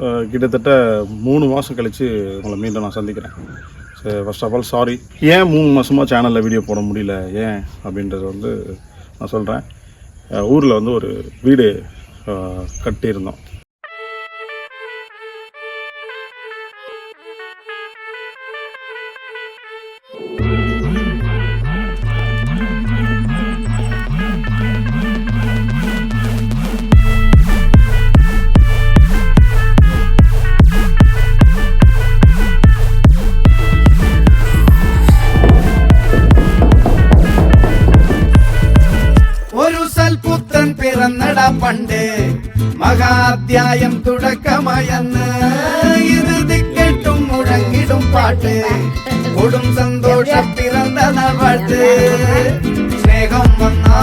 கிட்டத்தட்ட மூணு மாதம் கழித்து உங்களை மீண்டும் நான் சந்திக்கிறேன். சரி ஃபர்ஸ்ட் ஆஃப் ஆல் சாரி ஏன் மூணு மாதமாக சேனலில் வீடியோ போட முடியல? ஏன்? அப்படின்றது வந்து நான் சொல்கிறேன் ஊரில் வந்து ஒரு வீடு கட்டியிருந்தோம். அத்தியாயம் துடக்கமயன்னு. இறுதி கேட்டும் முழங்கிடும் பாட்டு. கொடும் சந்தோஷ பிறந்த பாட்டு ஸ்நேகம் வந்தா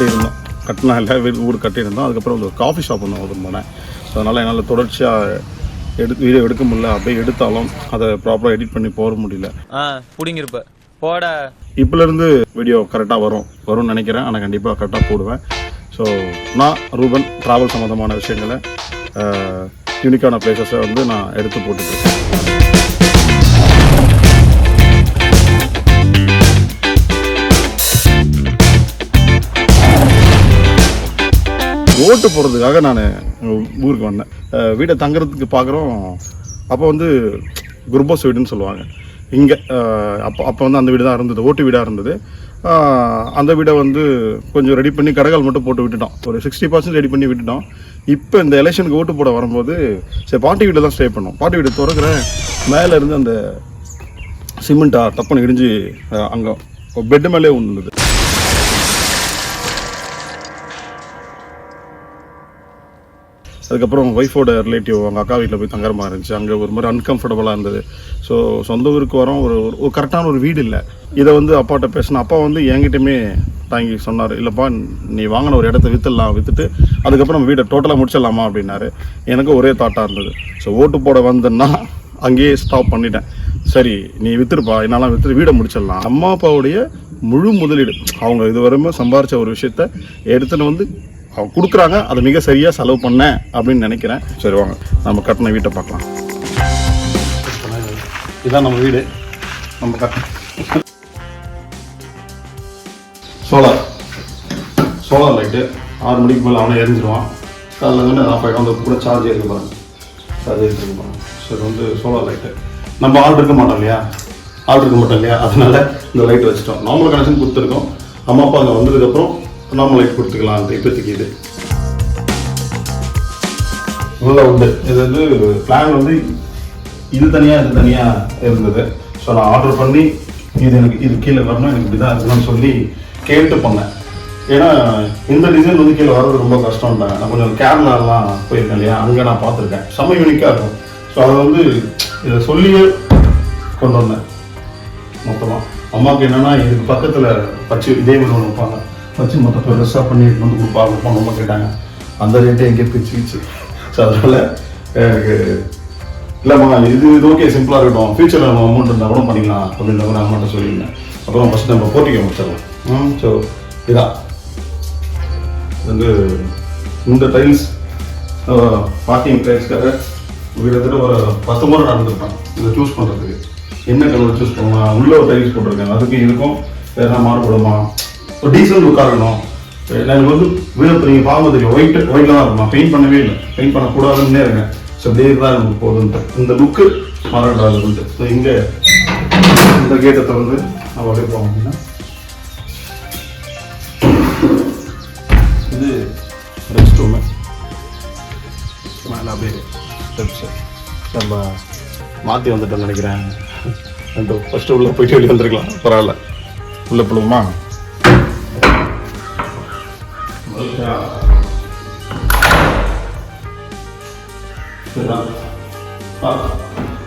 கட்டியிருந்தோம். கட்டினா இல்லை ஊர் கட்டியிருந்தோம். அதுக்கப்புறம் ஒரு காஃபி ஷாப் ஒன்று ஓப்பன் பண்ணேன். ஸோ அதனால் என்னால் தொடர்ச்சியாக எடு வீடியோ எடுக்க முடியல. அப்படியே எடுத்தாலும் அதை ப்ராப்பராக எடிட் பண்ணி போட முடியல. புடிங்கிருப்ப. போட. இப்போலேருந்து வீடியோ கரெக்டாக வரும். வரும்னு நினைக்கிறேன். ஆனால் கண்டிப்பாக கரெக்டாக போடுவேன். ஸோ நான் ரூபன் ட்ராவல் சம்மந்தமான விஷயங்களை யூனிக்கான பிளேசஸை வந்து நான் எடுத்து போட்டுட்ருக்கேன் ஓட்டு போடுறதுக்காக நான் ஊருக்கு வந்தேன். வீடை தங்குறதுக்கு பார்க்குறோம் அப்போ வந்து குருபோஸ் வீடுன்னு சொல்லுவாங்க. இங்கே அப்போ அப்போ வந்து அந்த வீடு தான் இருந்தது ஓட்டு வீடாக இருந்தது. அந்த வீடை வந்து கொஞ்சம் ரெடி பண்ணி கடைகள் மட்டும் போட்டு விட்டுட்டோம். ஒரு சிக்ஸ்டி பர்சன்ட் ரெடி பண்ணி விட்டுட்டோம். இப்போ இந்த எலெக்ஷனுக்கு ஓட்டு போட வரும்போது சரி பாட்டி வீட்டில் தான் ஸ்டே பண்ணோம். பாட்டி வீடு திறக்கிறேன் மேலேருந்து அந்த சிமெண்ட்டாக டப்புன்னு இடிஞ்சு அங்கே பெட்டு மேலே ஒன்று அதுக்கப்புறம் ஒய்ஃபோட ரிலேட்டிவ் அவங்க அக்கா வீட்டில் போய் தங்குற மாதிரி இருந்துச்சு. அங்கே ஒரு மாதிரி அன்கம்ஃபர்டபுளாக இருந்தது. ஸோ சொந்த ஊருக்கு வரோம் ஒரு ஒரு- கரெக்டான ஒரு வீடு இல்லை. இதை வந்து அப்பாட்ட பேசின அப்பா வந்து என்கிட்டயுமே தாங்கி சொன்னார் இல்லைப்பா நீ வாங்கின ஒரு இடத்த விற்றுடலாம் விற்றுட்டு அதுக்கப்புறம் நம்ம வீடை டோட்டலாக முடிச்சிடலாமா அப்படின்னாரு. எனக்கு ஒரே தாட்டாக இருந்தது. ஸோ ஓட்டு போட வந்தேன்னா அங்கேயே ஸ்டாப் பண்ணிட்டேன். சரி நீ விற்றுருப்பா என்னால் விற்று வீடை முடிச்சிடலாம். அம்மா அப்பாவுடைய முழு முதலீடு அவங்க இது வரைக்கும் ஒரு விஷயத்த எடுத்துன்னு வந்து அவங்க கொடுக்குறாங்க அதை மிக சரியாக செலவு பண்ணேன் அப்படின்னு நினைக்கிறேன். சரி வாங்க. நம்ம கட்டின வீட்டை பார்க்கலாம். இதுதான் நம்ம வீடு. நம்ம கட்ட சோலார். Solar light. ஆறு மணிக்கு மேலே அவனே எரிஞ்சிருவான். அதில் வந்து நான் போய் வந்து கூட சார்ஜ் இருக்கு பாருங்க சார்ஜ் இருக்கு பாருங்க சரி வந்து சோலார் லைட்டு. நம்ம ஆள் இருக்க மாட்டோம் இல்லையா? ஆள் இருக்க மாட்டோம் இல்லையா? அதனால இந்த லைட் வச்சுட்டோம். நார்மல் கனெக்ஷன் கொடுத்துருக்கோம். அம்மா அப்பா அங்கே வந்ததுக்கப்புறம் நார்மல் லைட் கொடுத்துக்கலாம் இப்போதைக்கு இது. நல்லா உண்டு. இது வந்து பிளான் வந்து இது தனியாக இது தனியாக இருந்தது. ஸோ நான் ஆர்டர் பண்ணி இது எனக்கு இது கீழே வரணும் எனக்கு இப்படி தான் இருக்கணும்னு சொல்லி கேட்டு பண்ணேன். ஏன்னா இந்த டிசைன் வந்து கீழே வர்றது ரொம்ப கஷ்டம் தான் நான் கொஞ்சம் கேரளாலாம் போயிருக்கேன் இல்லையா? அங்கே நான் பார்த்துருக்கேன். செம்ம யூனிக்காக இருக்கும். ஸோ அதை வந்து இதை சொல்லியே கொண்டு வந்தேன். மொத்தமாக அம்மாவுக்கு என்னென்னா இதுக்கு பக்கத்தில் பச்சை இதே ஒன்று வைப்பாங்க. வச்சு மொத்தம் பெருசாக பண்ணி எடுத்துட்டு வந்து கொடுப்பாங்க பொண்ணு கேட்டாங்க. அந்த ரேட்டே எங்கே பிரிச்சுக்கிச்சு ஸோ அதனால் எனக்கு இல்லைம்மா இது இது ஓகே சிம்பிளாக இருக்கட்டும். ஃபியூச்சரில் நம்ம அமௌண்ட் இருந்தால் கூட பண்ணிக்கலாம் அப்படின்ற மாதிரி அமௌண்ட்டை சொல்லியிருந்தேன். அப்புறம் ஃபஸ்ட் நம்ம போட்டிக்க முடிச்சிடலாம். ம் ஸோ இதான் வந்து இந்த டைல்ஸ் பார்க்கிங் டைல்ஸ்க்காக கிட்டத்தட்ட ஒரு பத்து முறை நடந்துருப்பேன் இதை சூஸ் பண்ணுறதுக்கு என்ன கலர் சூஸ் பண்ணலாம்? உள்ள ஒரு டைல்ஸ் போட்டிருக்கேன். அதுக்கு இதுக்கும் வேறு மாறுபடுமா? ஸோ டீசல் லுக்காக இருக்கணும் எனக்கு வந்து வீடு நீங்கள் பார்க்க தெரியும் ஒயிட் ஒயிட்டில் தான் இருக்கும். நான் பெயிண்ட் பண்ணவே இல்லை. பெயிண்ட் பண்ணக்கூடாதுன்னே இருக்கேன். ஸோ அப்படியே தான் எனக்கு போகுதுன்ட்டு இந்த லுக்கு மாறக்கூடாதுன்ட்டு ஸோ இங்கே இந்த கேட்டை திறந்து நம்ம அப்படியே போவோம். அப்படின்னா இது ரெஸ்ட் ரூமு மேலே அப்படியே ஸ்டெப்ஸு நம்ம மாற்றி வந்துட்டோம்னு நினைக்கிறேன். ஃபஸ்ட்டு உள்ளே போயிட்டு வெளியே வந்துருக்கலாம். பரவாயில்ல. உள்ளே போடுவோமா?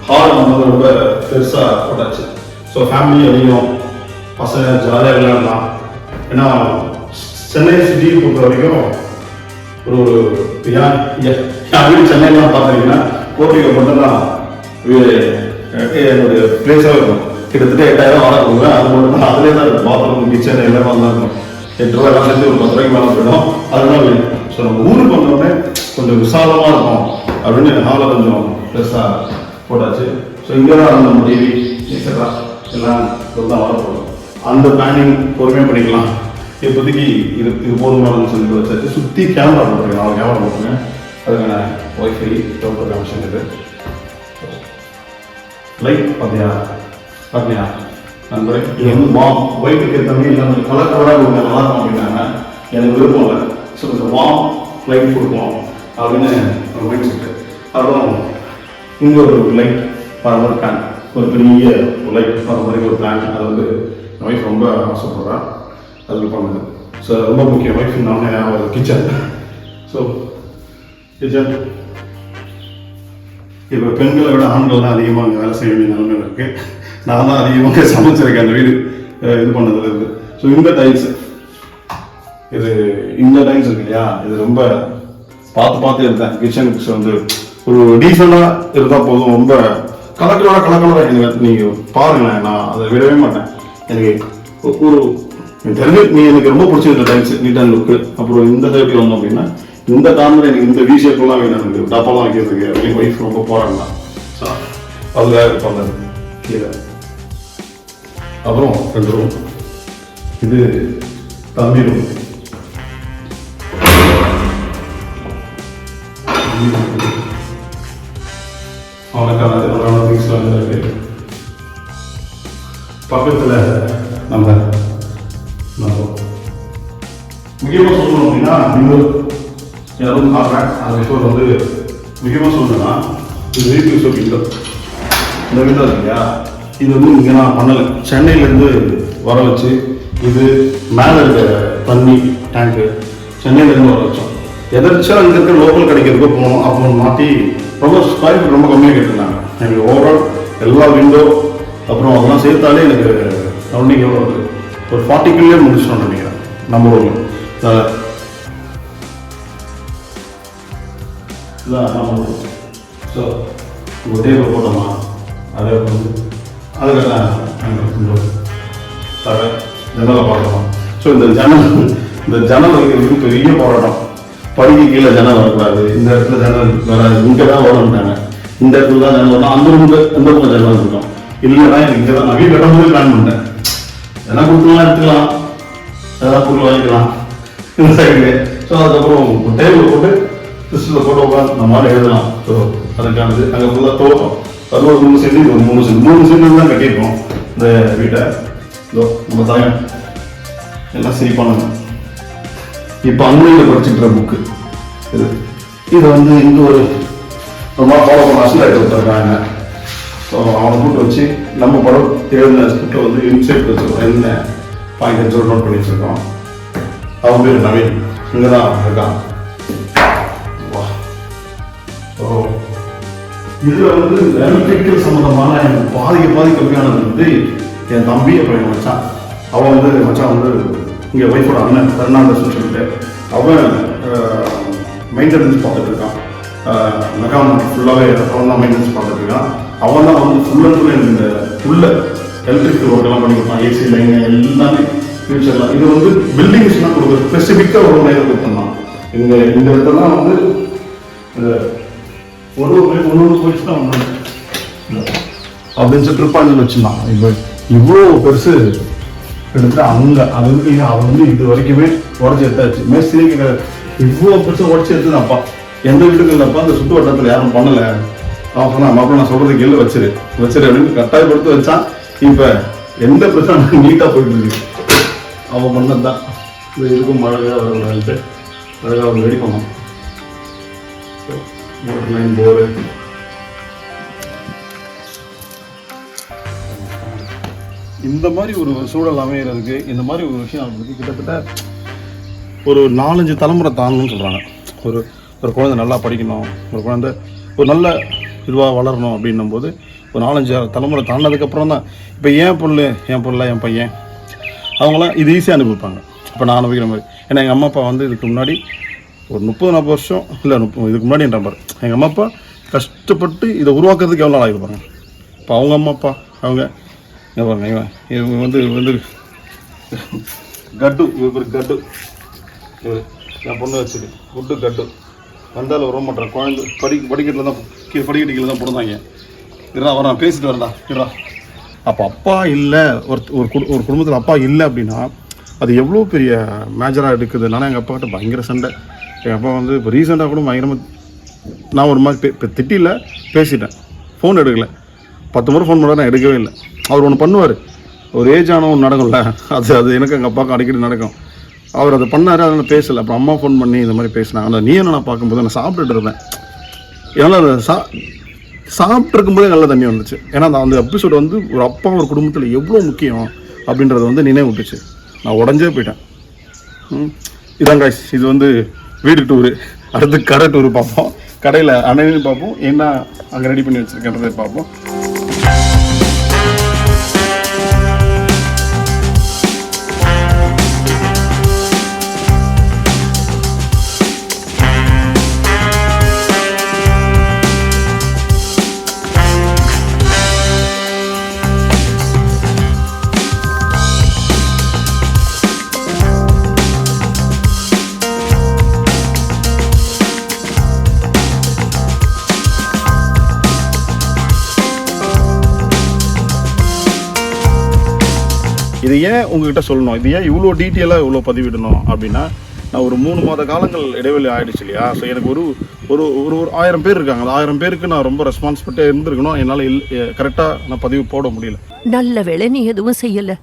ஹால் வந்து ரொம்ப பெருசாக போட்டாச்சு ஸோ ஃபேமிலி அதிகம் பசங்க ஜாலியாக விளையாடலாம் ஏன்னா சென்னை சிட்டியை பொறுத்த வரைக்கும் ஒரு ஒரு யா- யா- சென்னைலாம் பார்த்தீங்கன்னா கோட்டைக்கு மட்டும்தான் என்னுடைய பிளேஸாக இருக்கும் கிட்டத்தட்ட எட்டாயிரம் வாடகை அது மட்டும் தான் அதுலேயே தான் பாத்ரூம் கிச்சன் எல்லாமே தான் இருக்கும் எட்டு ரூபா எல்லாம் சேர்த்து ஒரு பத்து ரூபாய்க்கு மேலே போயிடும். அதனால ஸோ நம்ம ஊருக்கு வந்தோடனே கொஞ்சம் விசாலமாக இருக்கும் அப்படின்னு ஹாலில் கொஞ்சம் பெருசாக போட்டாச்சு. ஸோ இங்கே தான் நம்ம டிவி எக்ஸட்ரா எல்லாம் தான் வரப்போகும் அந்த பிளானிங் பொறுமையாக பண்ணிக்கலாம். இப்போதைக்கு இது இது போதுமானு சொல்லி வச்சாச்சு. சுற்றி கேமரா போட்டுருக்கேன். நாலு கேமரா போட்டுருங்க அதுக்கான ஒய்ஃபை டவுட்டர் கனெக்ஷன் இருக்குது லைட் பார்த்தியா பார்த்தியா நண்பரே இது வந்து வாம் ஒயிட்டுக்கு ஏற்ற மாதிரி கலர் கலராக கொடுங்க நல்லா இருக்கும் அப்படின்னாங்க எனக்கு விருப்பம் இல்லை. ஸோ கொஞ்சம் வாம் லைட் கொடுப்போம் அப்படின்னு ஒரு மைண்ட் செட்டு அப்புறம் இங்கே ஒரு லைட் பரவாயில்ல பிளான் ஒரு பெரிய லைட் பரவாயில்ல மாதிரி ஒரு பிளான் அது வந்து என் ஒய்ஃப் ரொம்ப ஆசைப்படுறா. அது பண்ணுது. ஸோ ரொம்ப முக்கியம். ஒய்ஃப் நானே கிச்சன் ஸோ கிச்சன் இப்போ பெண்களை விட ஆண்கள் தான் அதிகமாக அங்கே வேலை செய்ய வேண்டிய நிலைமை இருக்குது நான் தான் அதிகமாக சமைச்சிருக்கேன் அந்த வீடு இது பண்ணதுல இருந்து. ஸோ இந்த டைல்ஸ் இது இந்த டைல்ஸ் இருக்கு இல்லையா? இது ரொம்ப பார்த்து பார்த்து இருந்தேன் கிச்சனுக்கு வந்து ஒரு டீசெண்டாக இருந்தால் போதும். ரொம்ப கலக்கலோட கலக்கலோட எனக்கு நீங்கள் பாருங்களேன். நான் அதை விடவே மாட்டேன். எனக்கு ஒரு தெரிஞ்சு நீ எனக்கு ரொம்ப பிடிச்சிருந்த டைல்ஸ் நீட் அண்ட் லுக்கு அப்புறம் இந்த சைடுக்கு வந்தோம் அப்படின்னா இந்த கார்னர் எனக்கு இந்த வி ஷேப்லாம் வேணும் எனக்கு. டப்பாலாம் வைக்கிறதுக்கு. அப்படின்னு ஒய்ஃப் ரொம்ப போராடினா ஸோ அதுக்காக பண்ணது கீழே. அப்புறம் ரெண்டு ரூம் இது தம்பி ரூம் அவனுக்கான தேவையான திங்ஸ்லாம் இருக்கு பக்கத்தில் நம்ம நம்ம முக்கியமாக சொல்லணும் அப்படின்னா நீங்கள் யாரும் காட்டுறேன் அந்த விஷயம் வந்து முக்கியமாக சொல்லணும்னா இது வீட்டு விஷயம் இந்த விண்டோ இருக்கு இல்லையா இது வந்து இங்கே நான் பண்ணலை. சென்னையிலேருந்து வர வச்சு இது மேலே இருக்க தண்ணி டேங்க்கு சென்னையிலேருந்து வர வச்சோம். எதர்ச்சியாக அங்கே இருக்க லோக்கல் கிடைக்கிறதுக்கு போகணும் அப்போ மாற்றி ரொம்ப ஸ்கொயர் ஃபீட் ரொம்ப கம்மியாக கேட்டிருந்தாங்க. எனக்கு ஓவரால் எல்லா விண்டோ அப்புறம் அதெல்லாம் சேர்த்தாலே எனக்கு ரவுண்டிங் எவ்வளோ வருது? ஒரு ஃபார்ட்டிக்குள்ளே முடிச்சிட்டோம்னு நினைக்கிறேன் நம்ம ஊரில். இதான் நம்ம ஸோ ஒரு டேபிள் போட்டோமா? அதே வந்து அதுக்கெல்லாம் தர ஜன்னலை பார்க்கலாம் ஸோ இந்த ஜன்னல் இந்த ஜன்னல் வைக்கிறதுக்கு பெரிய போராட்டம். படிக்க கீழே ஜன்னல் வரக்கூடாது. இந்த இடத்துல ஜன்னல் வராது. இங்கே தான் வரணுட்டாங்க இந்த இடத்துல தான் ஜன்னல் வரணும். அந்த ரூமில் எந்த பக்கம் ஜன்னல் இருக்கும் இல்லைன்னா எனக்கு இங்கே தான் நிறைய கட்ட கட்டும்போது பிளான் பண்ணேன் எதனா கொடுத்துலாம் எடுத்துக்கலாம். எதாவது பொருள் வாங்கிக்கலாம். இந்த சைடு ஸோ அதுக்கப்புறம் டேபிள் போட்டு கிறிஸ்டில் போட்டு உட்காந்து நம்ம மாதிரி எழுதலாம். ஸோ அதுக்கானது. அங்கே ஃபுல்லாக தோட்டம். அது ஒரு மூணு சென்ட் இது ஒரு மூணு சென்ட் மூணு சென்ட் தான் கட்டியிருக்கோம். இந்த வீட்டை. இதோ நம்ம தாயம் எல்லாம் சரி பண்ணணும். இப்போ அன்னையில் படிச்சுட்டு புக்கு இது. இதை வந்து இங்கே ஒரு ரொம்ப ஃபாலோ பண்ண அசில் கொடுத்துருக்காங்க ஸோ அவனை கூட்டு வச்சு நம்ம படம் எழுதின ஸ்கிரிப்டை வந்து இன்சைட் வச்சுருக்கோம். என்ன பாயிண்ட் நோட் பண்ணி வச்சுருக்கோம் அவன் பேர் நவீன். இங்கே தான் இருக்கான். இதுல வந்து எலக்ட்ரிக்கல் சம்பந்தமான எனக்கு பாதிக்க பாதி கம்மியானது வந்து என் தம்பி அப்புறம் என் மச்சான் அவன் வந்து மச்சான் வந்து இங்கே ஒய்ஃபோட அண்ணன் பெர்னாண்டஸ்னு சொல்லிட்டு அவன் மெயின்டெனன்ஸ் பார்த்துட்டு இருக்கான். மெக்கானிக் ஃபுல்லாகவே அவன் தான் மெயின்டெனன்ஸ் பார்த்துட்டு இருக்கான். அவன் தான் வந்து ஃபுல் அண்ட் ஃபுல் இந்த ஃபுல்ல எலக்ட்ரிக்கல் ஒர்க் எல்லாம் பண்ணி கொடுத்தான் ஏசி லைன் எல்லாமே ஃபியூச்சர்லாம் இது வந்து பில்டிங்ஸ்லாம் கொடுக்குறது ஸ்பெசிஃபிக்காக ஒரு லைன் கொடுத்துருந்தான். இந்த இந்த இடத்துல வந்து இந்த ஒரு ஒரு ஒன்று போயிட்டு தான் அப்படின்னு சொல்லி ட்ரிப்பாஞ்சல் வச்சுருந்தான் இப்போ இவ்வளோ பெருசு கிட்டத்தட்ட அங்க அது வந்து இது அவன் வந்து இது வரைக்குமே உடச்சி எடுத்தாச்சு. மேஸ்திரி கிட்ட இவ்வளோ பெருசு உடச்சி எடுத்துதான்ப்பா. எந்த வீட்டுக்கு இல்லைப்பா அந்த சுற்று வட்டத்தில் யாரும் பண்ணல. அவன் சொன்னான் மாப்பிள்ள நான் சொல்றது கீழே வச்சிரு. வச்சிரு அப்படின்னு கட்டாயப்படுத்தி வச்சான். இப்போ எந்த பிரச்சனை நீட்டாக போயிட்டு இருக்கு. அவன் பண்ணது தான் இது இருக்கும் மழை வரும்ட்டு அழகாக அவன் ரெடி பண்ணான் லைன் இந்த மாதிரி ஒரு சூழல் அமைகிறதுக்கு இந்த மாதிரி ஒரு விஷயம் அமைறதுக்கு கிட்டத்தட்ட ஒரு நாலஞ்சு தலைமுறை தாங்கணும்னு சொல்கிறாங்க ஒரு ஒரு குழந்தை நல்லா படிக்கணும் ஒரு குழந்தை ஒரு நல்ல இதுவாக வளரணும் அப்படின்னும் போது ஒரு நாலஞ்சு தலைமுறை தாண்டினதுக்கப்புறம் தான் இப்போ ஏன் பொண்ணு என் பொருள் என் பையன் அவங்களாம் இது ஈஸியாக அனுபவிப்பாங்க. இப்போ நான் அனுபவிக்கிற மாதிரி. ஏன்னா எங்கள் அம்மா அப்பா வந்து இதுக்கு முன்னாடி ஒரு முப்பது நாற்பது வருஷம் இல்லை முப்பது இதுக்கு முன்னாடி என்ற பாரு எங்கள் அம்மா அப்பா கஷ்டப்பட்டு இதை உருவாக்குறதுக்கு எவ்வளோ நாள் ஆகிருப்பாங்க இப்போ அவங்க அம்மா அப்பா அவங்க என்ன பாருங்க இவன் இவங்க வந்து வந்து கட்டு இவ கட்டு. இவர் என் பொண்ணு வச்சுது குட்டு கட்டு. வந்தாலும் வர மாட்டேன் குழந்தை படி படிக்கட்டில் தான் கீழே படிக்கட்டு கீழே தான் போடுறாங்க இருடா வரான் பேசிட்டு வரடா இருடா. அப்போ அப்பா இல்லை ஒரு ஒரு குடு ஒரு குடும்பத்தில் அப்பா இல்லை அப்படின்னா அது எவ்வளோ பெரிய மேஜராக எடுக்குது. நானும் எங்கள் அப்பாக்கிட்ட பயங்கர சண்டை. அப்பா வந்து இப்போ ரீசெண்டாக கூட பயங்கரமாக நான் ஒரு மாதிரி இப்போ திட்டில பேசிட்டேன். ஃபோன் எடுக்கல. பத்து முறை ஃபோன் பண்ணால் நான் எடுக்கவே இல்லை. அவர் ஒன்று பண்ணுவார். ஒரு ஏஜ் ஆனால் ஒன்று நடக்கும்ல அது அது எனக்கு எங்கள் அப்பாவுக்கு அடிக்கடி நடக்கும். அவர் அதை பண்ணார் அதனால் பேசலை. அப்புறம் அம்மா ஃபோன் பண்ணி இந்த மாதிரி பேசினாங்க. அந்த நீ என்ன நான் பார்க்கும்போது நான் சாப்பிட்டுட்டு இருந்தேன். ஏன்னா அந்த சா சாப்பிட்ருக்கும்போதே நல்ல தண்ணி வந்துச்சு. ஏன்னா அந்த அந்த எபிசோடு வந்து ஒரு அப்பா ஒரு குடும்பத்தில் எவ்வளோ முக்கியம் அப்படின்றத வந்து நினைவு விட்டுச்சு நான் உடஞ்சே போயிட்டேன். ம். இதான் காய்ஸ் இது வந்து வீடு டூரு அடுத்து கடை டூரு பார்ப்போம். கடையில் அண்ணனையும் பார்ப்போம். என்ன அங்கே ரெடி பண்ணி வச்சுருக்கன்றதை பார்ப்போம். இது ஏன் உங்ககிட்ட சொல்லணும். இது ஏன் இவ்வளோ டீட்டெயிலாக இவ்வளோ பதிவிடணும் அப்படின்னா நான் ஒரு மூணு மாத காலங்கள் இடைவெளி ஆயிடுச்சு இல்லையா? ஸோ எனக்கு ஒரு ஒரு ஒரு ஒரு ஆயிரம் பேர் இருக்காங்க. அந்த ஆயிரம் பேருக்கு நான் ரொம்ப ரெஸ்பான்ஸ்பிலிட்டியாக இருந்திருக்கணும். என்னால் இல் கரெக்டாக நான் பதிவு போட முடியல. நல்ல வேலை நீ எதுவும் செய்யல.